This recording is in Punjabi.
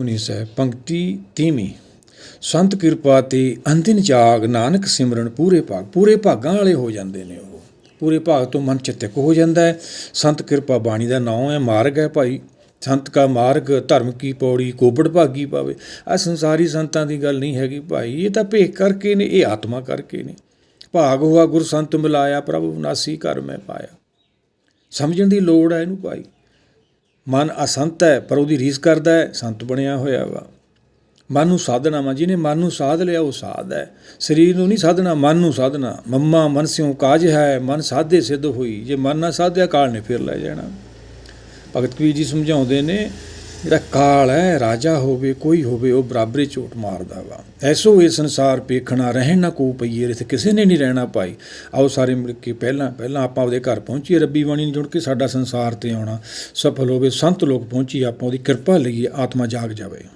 ਸੁਖਮਨੀ ਸਾਹਿਬ ਪੰਕਤੀ ਤੀਵੀਂ ਸੰਤ ਕਿਰਪਾ ਤੇ ਅੰਤਿਨ ਜਾਗ ਨਾਨਕ ਸਿਮਰਨ ਪੂਰੇ ਭਾਗ, ਪੂਰੇ ਭਾਗਾਂ ਵਾਲੇ ਹੋ ਜਾਂਦੇ ਨੇ ਉਹ। ਪੂਰੇ ਭਾਗ ਤੋਂ ਮਨ ਚਿਤਕ ਹੋ ਜਾਂਦਾ ਹੈ। ਸੰਤ ਕਿਰਪਾ ਬਾਣੀ ਦਾ ਨਾਮ ਹੈ, ਮਾਰਗ ਹੈ ਭਾਈ। ਸੰਤ ਕਾ ਮਾਰਗ, ਧਰਮ ਕੀ ਪੌੜੀ ਕੋਬੜ ਭਾਗੀ ਪਾਵੇ। ਆ ਸੰਸਾਰੀ ਸੰਤਾਂ ਦੀ ਗੱਲ ਨਹੀਂ ਹੈਗੀ ਭਾਈ। ਇਹ ਤਾਂ ਭੇਖ ਕਰਕੇ ਨੇ, ਇਹ ਆਤਮਾ ਕਰਕੇ ਨੇ। ਭਾਗ ਹੋਆ ਗੁਰ ਸੰਤ ਮਿਲਾਇਆ, ਪ੍ਰਭ ਨਾਸੀ ਘਰ ਮੈਂ ਪਾਇਆ। ਸਮਝਣ ਦੀ ਲੋੜ ਹੈ ਇਹਨੂੰ ਭਾਈ। ਮਨ ਅਸੰਤ ਹੈ, ਪਰ ਉਹਦੀ ਰੀਸ ਕਰਦਾ ਹੈ, ਸੰਤ ਬਣਿਆ ਹੋਇਆ ਵਾ। ਮਨ ਨੂੰ ਸਾਧਨਾ ਵਾ, ਜਿਹਨੇ ਮਨ ਨੂੰ ਸਾਧ ਲਿਆ, ਉਹ ਸਾਧ ਹੈ। ਸਰੀਰ ਨੂੰ ਨਹੀਂ ਸਾਧਨਾ ਮਨ ਨੂੰ ਸਾਧਨਾ ਮੰਮਾ ਮਨ ਸਿਉ ਕਾਜ ਹੈ, ਮਨ ਸਾਧੇ ਸਿੱਧ ਹੋਈ। ਜੇ ਮਨ ਨਾ ਸਾਧਿਆ, ਕਾਲ ਨੇ ਫਿਰ ਲੈ ਜਾਣਾ। ਭਗਤ ਕਬੀਰ ਜੀ ਸਮਝਾਉਂਦੇ ਨੇ ਜਿਹੜਾ ਕਾਲ ਹੈ, ਰਾਜਾ ਹੋਵੇ, ਕੋਈ ਹੋਵੇ, ਉਹ ਬਰਾਬਰੀ ਝੋਟ ਮਾਰਦਾ ਵਾ। ਐਸੋ ਇਹ ਸੰਸਾਰ ਪੇਖਣਾ, ਰਹਿਣ ਨਾ ਕੋ ਪਈਏ, ਇੱਥੇ ਕਿਸੇ ਨੇ ਨਹੀਂ ਰਹਿਣਾ ਭਾਈ। ਆਓ ਸਾਰੇ ਮਿਲ ਕੇ ਪਹਿਲਾਂ ਪਹਿਲਾਂ ਆਪਾਂ ਉਹਦੇ ਘਰ ਪਹੁੰਚੀਏ, ਰੱਬੀ ਬਾਣੀ ਨੂੰ ਜੁੜ ਕੇ ਸਾਡਾ ਸੰਸਾਰ ਤੇ ਆਉਣਾ। ਸਫਲ ਹੋਵੇ, ਸੰਤ ਲੋਕ ਪਹੁੰਚੀ ਆਪਾਂ ਉਹਦੀ ਕਿਰਪਾ ਲਈਏ, ਆਤਮਾ ਜਾਗ ਜਾਵੇ।